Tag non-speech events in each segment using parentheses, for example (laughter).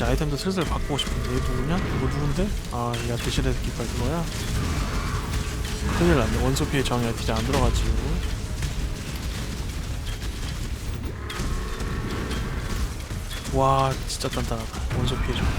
이제 아이템도 슬슬 바꾸고 싶은데 얘 누구냐? 이거 누군데? 아 얘가 대신에 기빨 그거야? 큰일 났네 원소 피해 정의가 디자 안 들어가지고 와 진짜 단단하다 원소 피해 정의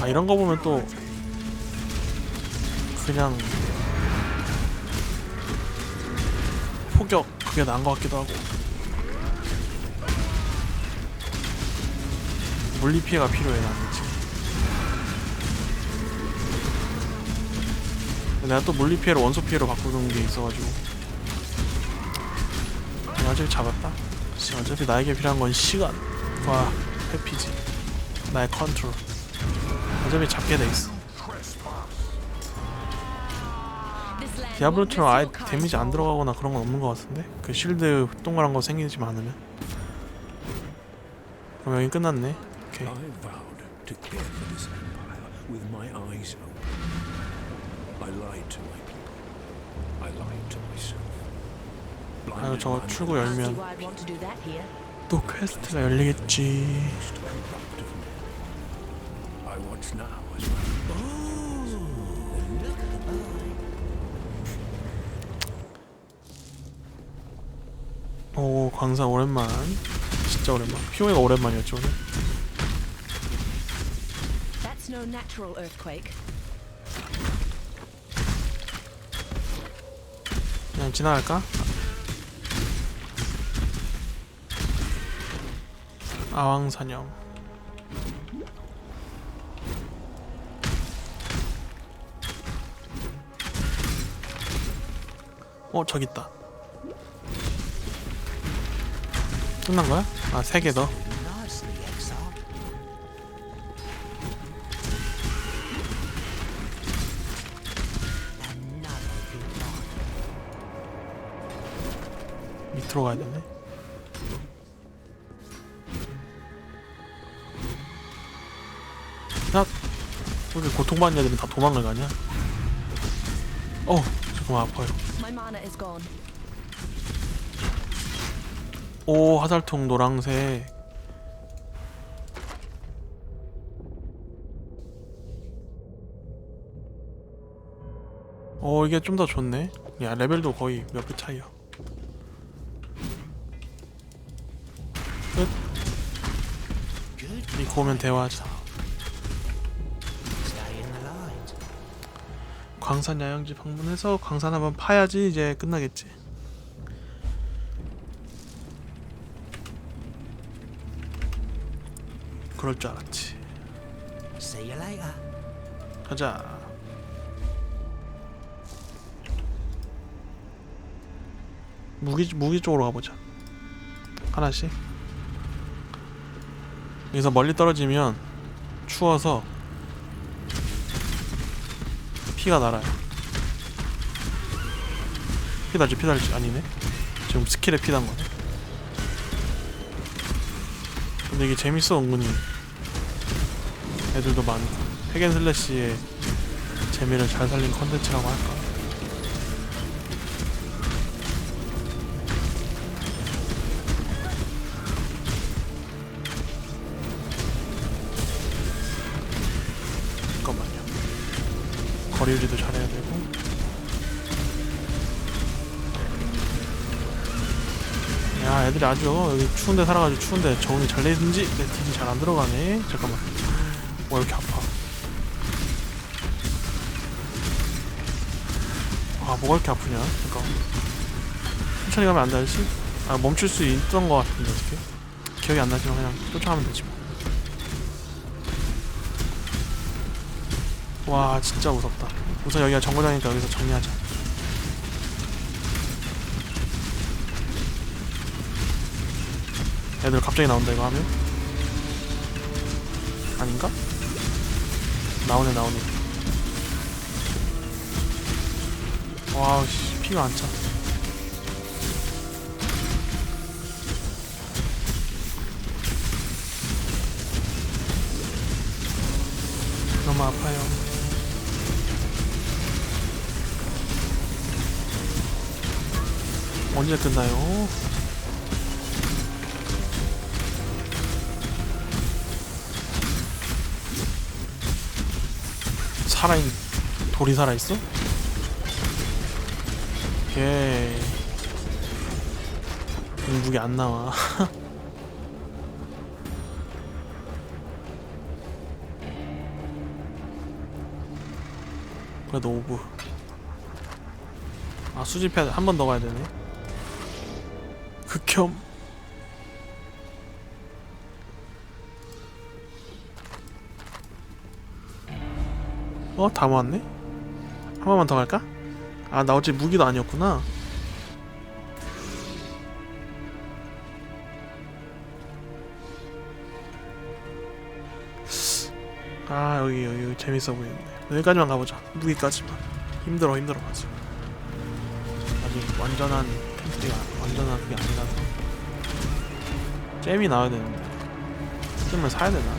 아 이런 거 보면 또 그냥 포격 그게 나은 것 같기도 하고 물리 피해가 필요해 나는 지금. 내가 또 물리 피해를 원소 피해로 바꾸는 게 있어가지고. 어차피 잡았다. 씨, 어차피 나에게 필요한 건 시간과 회피지. 나의 컨트롤. 어차피 잡게 돼 있어. 디아블로처럼 아예 데미지 안 들어가거나 그런 건 없는 것 같은데? 그 쉴드 동그란 거 생기지만 않으면? 그럼 여기 끝났네 오케이 I vowed to care for this empire with my eyes open. I lied to my people. I lied to myself. 아유 Blinded 저거 by 출구 my 열면 why I'd want to do that here. 또 퀘스트가 열리겠지. I watch now as my 오 광사 오랜만 진짜 오랜만 피오이가 오랜만이었죠 오늘 no natural earthquake. 그냥 지나갈까? 아왕사냥 어 저기 있다 끝난 거야? 아 세 개 더. 밑으로 가야 되네. 야, 왜 이렇게 고통받는 애들은 다 도망을 가냐? 어, 잠깐만 아파요. 오, 화살통 노랑색. 오, 이게 좀 더 좋네. 야, 레벨도 거의 몇 배 차이야. 이거 오면 대화하자. 광산 야영지 방문해서 광산 한번 파야지 이제 끝나겠지. 그럴 줄 알았지. 가자. 무기 무기 쪽으로 가보자. 하나씩. 여기서 멀리 떨어지면 추워서 피가 날아요. 피 달지 피 달지 아니네. 지금 스킬에 피난 거네. 근데 이게 재밌어 은근히. 애들도 많고. 핵앤슬래시의 재미를 잘 살린 컨텐츠라고 할까? 유지도 잘해야 되고. 야, 애들이 아주 여기 추운데 살아가지고 추운데 적응이 잘 되든지 내 딜이 잘 안 들어가네. 잠깐만. 와, 이렇게 아파. 아 뭐가 이렇게 아프냐 잠깐 천천히 가면 안 되지? 아 멈출 수 있던 것 같은데 어떻게 기억이 안 나지만 그냥 쫓아가면 되지 뭐 와 진짜 무섭다 우선 여기가 정거장이니까 여기서 정리하자 애들 갑자기 나온다 이거 하면 아닌가? 나오네 나오네 와우 씨 피가 안 차. 너무 아파요. 언제 끝나요? 살아있 돌이 살아있어? 예. 오케이 공북이 안 나와. (laughs) 그래도 오브. 아 수집해야 돼한번 더 가야 되네. 극혐 어? 다 모았네? 한 번만 더 갈까? 아 나 어제 무기도 아니었구나 아 여기 여기, 여기 재밌어 보이는데 여기까지만 가보자 무기까지만 힘들어 힘들어 아직 아직 완전한 팬트리가 완전한 그게 아니라서 잼이 나와야 되는데 잼을 사야 되나?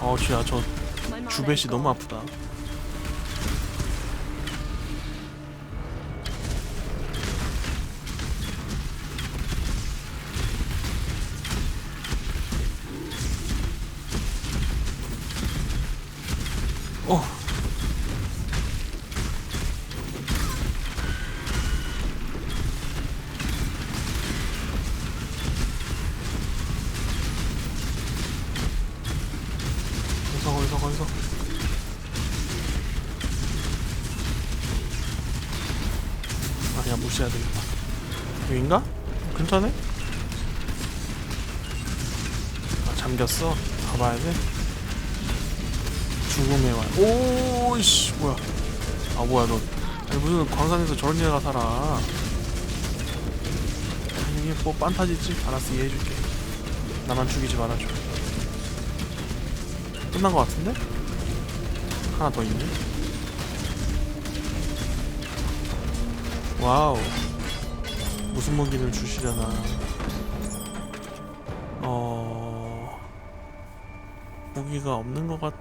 어 진짜 저 is 너무. 아프다 무시해야 되겠다 여긴가? 근처네? 아 잠겼어? 가봐야 돼? 죽음의 왈 오이씨 뭐야 아 뭐야 너 아니 무슨 광산에서 저런 애가 살아 이게 뭐 판타지지? 알았어 이해해줄게 나만 죽이지 말아줘 끝난 것 같은데? 하나 더 있네. 와우. 무슨 무기를 주시려나. 어. 무기가 없는 것 같.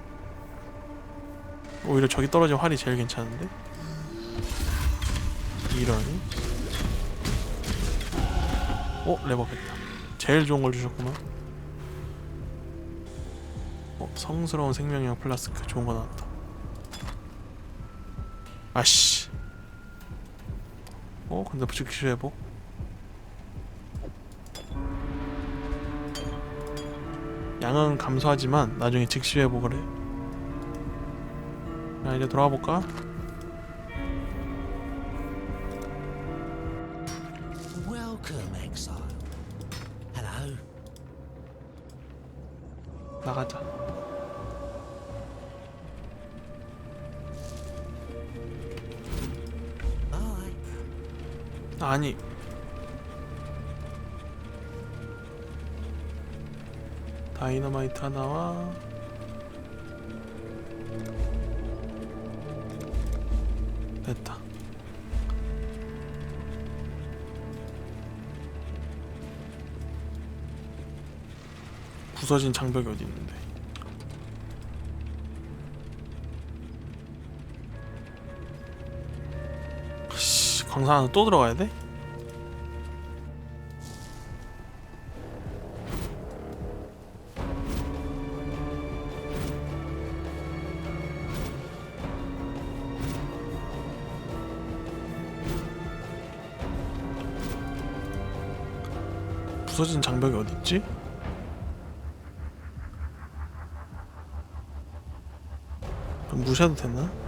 오히려 저기 떨어진 활이 제일 괜찮은데? 이런. 어, 레버겠다. 제일 좋은 걸 주셨구나. 어, 성스러운 생명력 플라스크 좋은 거 나왔다. 아씨. 어, 근데 즉시 회복. 양은 감소하지만 나중에 즉시 회복을 해. 자 이제 돌아가 볼까? 나가자. 아니. 다이너마이트 하나와 됐다. 부서진 장벽이 어디 있는데? 광산 안에 또 들어가야 돼? 부서진 장벽이 어디 있지? 그럼 무시해도 되나?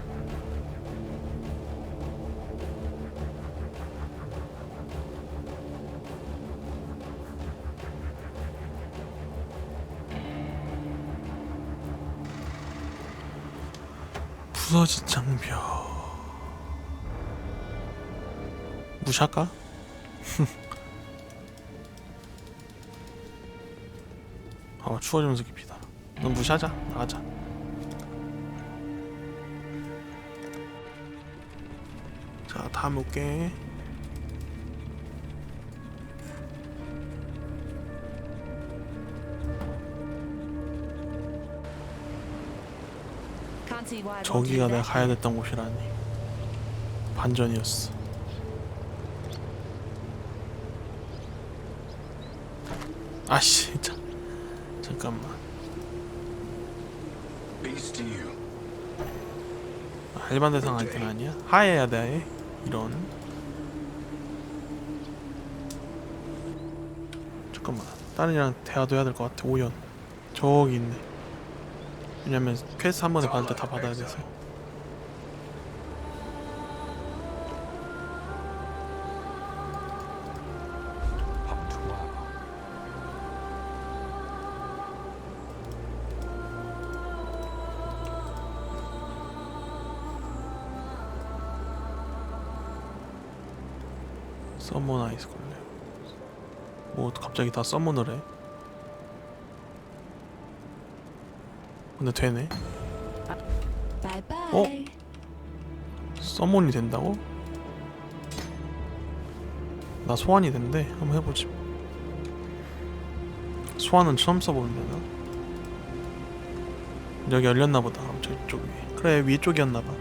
부서진 장벽 무시할까? (laughs) 어 추워지면서 깊이다. 넌 무시하자. 나가자. 자 다음 올게 저기가 내가 가야. 됐던 곳이라니. 반전이었어. 아씨 진짜. 잠깐만. 아, 일반 대상 아이템 아니야? 하해야 돼 이런. 잠깐만. 다른 이랑 대화도 해야 될 것 같아. 오연. 저기 있네 왜냐면 퀘스트 한 번에 받을 때 다 받아야 돼서. 아이스 걸려 뭐 갑자기 다해 근데 되네 bye. Oh. 서먼이 된다고? 나 소환이 된대 한번 해보지 소환은 처음 써보는데 나 여기 열렸나보다 저쪽 위에 그래 위쪽이었나봐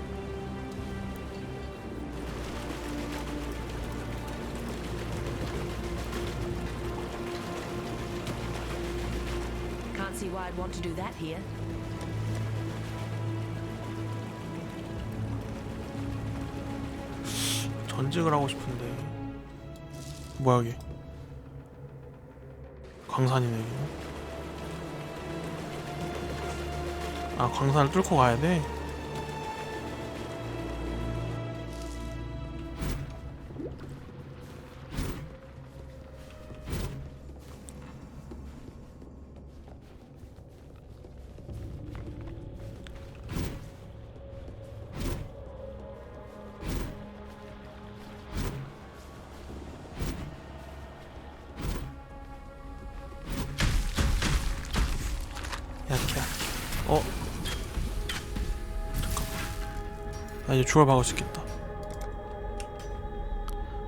Can't see why I'd want to do that here. 전직을 하고 싶은데. 뭐야 여기 광산이네 여기는 아 광산을 뚫고 가야 돼? 나 이제 주얼 박을 수 있겠다.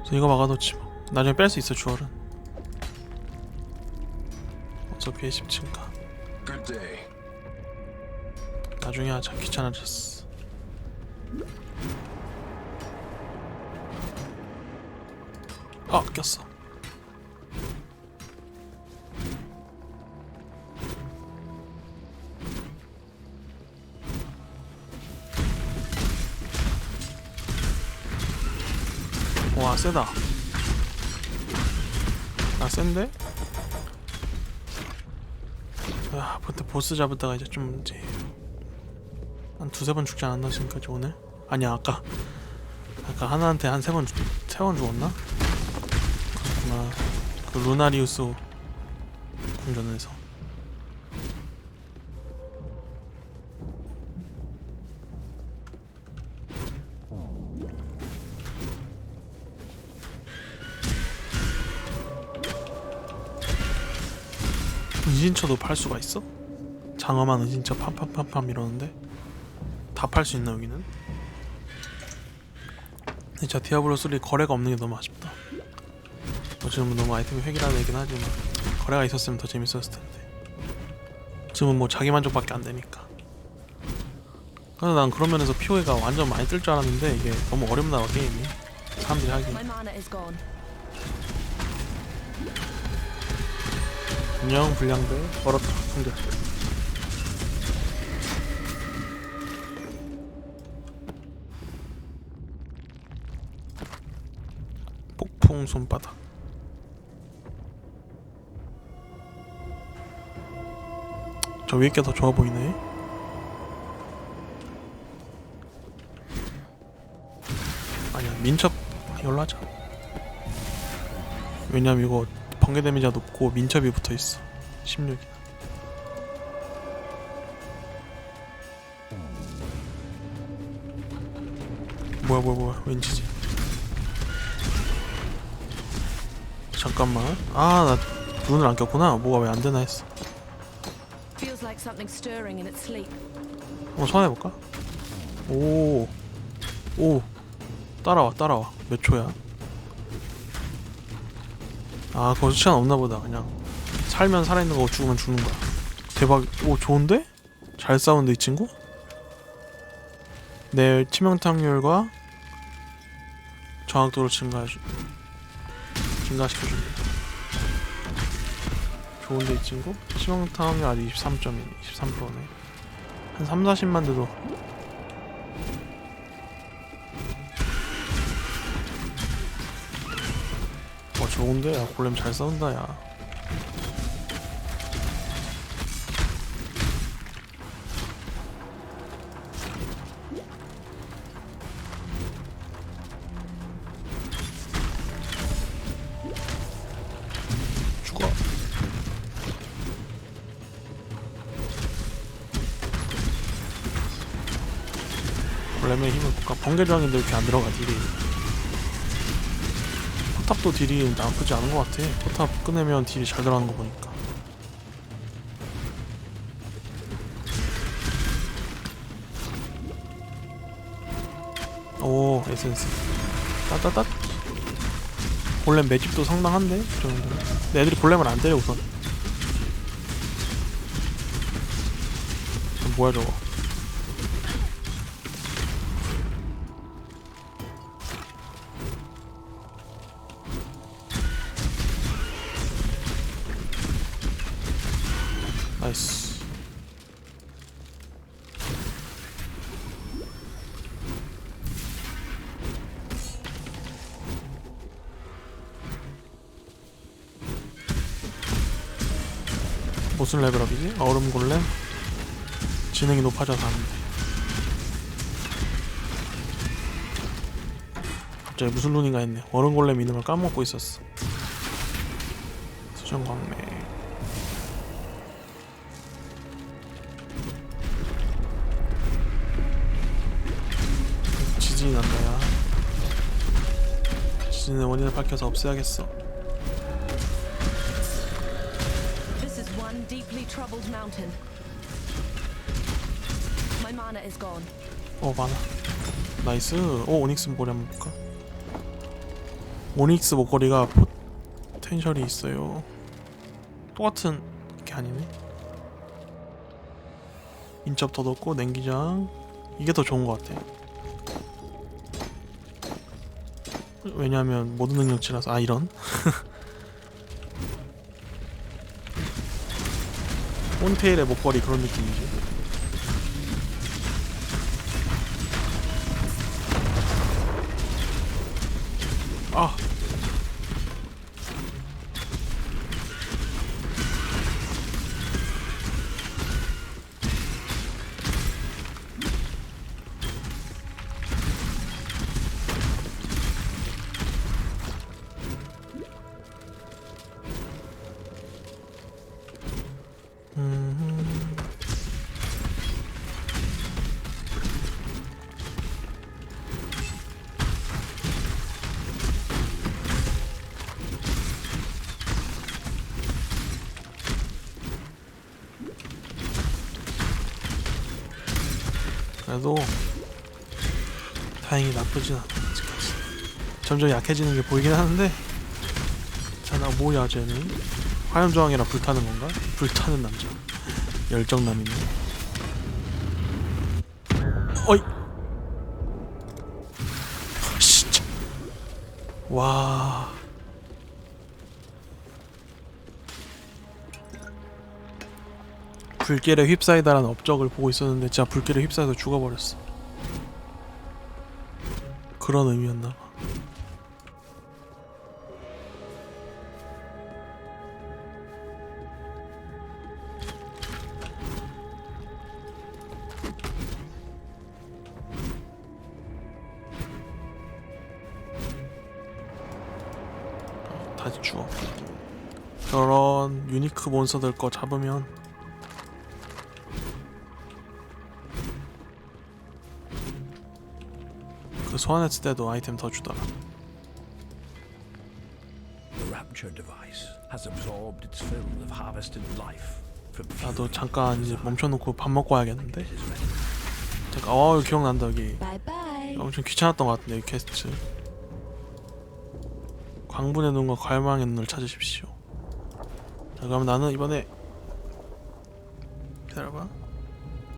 그래서 이거 막아놓지 뭐. 나중에 뺄 수 있어 주얼은. 어차피 10층가. Good day. 나중에 하자. 귀찮아졌어. 아 꼈어 세다 아 센데? 아 보트 보스 잡았다가 이제 좀 이제 한 두세 번 죽지 않았나 지금까지 오늘? 아니야 아까 아까 하나한테 한 세번 세번 죽었나? 그렇구나 그 루나리우스 궁전에서 은신처도 팔 수가 있어? 장엄한 은신처 팜팜팜팜 이러는데 다 팔 수 있나 여기는? 진짜 디아블로 3 거래가 없는 게 너무 아쉽다. 어쩌면 너무 아이템이 획일화되긴 하지만 거래가 있었으면 더 재밌었을 텐데. 지금은 뭐 자기 만족밖에 안 되니까. 그래서 난 그런 면에서 POE가 완전 많이 뜰 줄 알았는데 이게 너무 어렵나 봐 게임이. 사람들이 하기. 안녕 불량배 얼었다 상대. 폭풍 손바닥. 저 위에 게 더 좋아 보이네. 아니야 민첩 이걸로 하자. 왜냐면 이거 번개 데미지가 높고 민첩이 붙어 있어. 16이. 뭐야 뭐야 뭐야 왠지지. 잠깐만. 아 나 눈을 안 꼈구나. 뭐가 왜 안 되나 했어. 한번 손해볼까? 오, 오, 따라와, 따라와. 몇 초야? 아, 거기서 시간 없나 보다. 그냥 살면 살아있는 거고 죽으면 죽는 거야. 대박. 오, 좋은데? 잘 싸우는데 이 친구? 내 치명타률과 정확도를 증가해주, 증가시켜줍니다. 좋은데 이 친구? 치명타 확률 아직 23.1, 23%네. 한 3, 40만 돼도 좋은데? 야 골렘 잘 싸운다 야. 죽어. 골렘의 힘을 볼까? 번개저항인데 왜 이렇게 안 들어가 딜이 포탑도 딜이 나쁘지 않은 것 같아. 포탑 꺼내면 딜이 잘 들어가는 거 보니까. 오 에센스. 따따따. 골렘 매집도 상당한데? 그 정도면 근데 애들이 골렘을 안 때려 우선. 뭐야 저거 무슨 레벨업이지? 얼음 골렘? 지능이 높아져서 하는데 갑자기 무슨 룬인가 했네. 얼음 골렘 이름을 까먹고 있었어. 수정광매 지진이 난다 야. 지진의 원인을 밝혀서 없애야겠어 deeply troubled mountain. My mana is gone. 어 많아. 나이스. 오 오닉스 목걸이 한번 볼까? 오닉스 목걸이가 포텐셜이 있어요. 똑같은 게 아니네. 인접 더 넣고 냉기장. 이게 더 좋은 것 같아. 왜냐하면 모든 능력치라서. 아 이런 (laughs) 폰테일의 목걸이 그런 느낌이지 그래도 다행히 나쁘진 않아 아직까지 점점 약해지는 게 보이긴 하는데 자나 뭐야 쟤는? 화염저항이라 불타는 건가? 불타는 남자. 열정남이네. 어이! 진짜. 와 불길에 휩싸이다라는 업적을 보고 있었는데 진짜 불길에 휩싸여서 죽어버렸어. 그런 의미였나 봐. 다시 주워 저런 유니크 몬스터들 거 잡으면 그 소환했을 때도 아이템 더 주더라 나도. 잠깐 이제 멈춰놓고 밥 먹고 와야겠는데. 잠깐 어 기억난다 여기. 엄청 귀찮았던 것 같은데 이 퀘스트 광분의 눈과 갈망의 눈을 찾으십시오 자 그럼 나는 이번에 기다려봐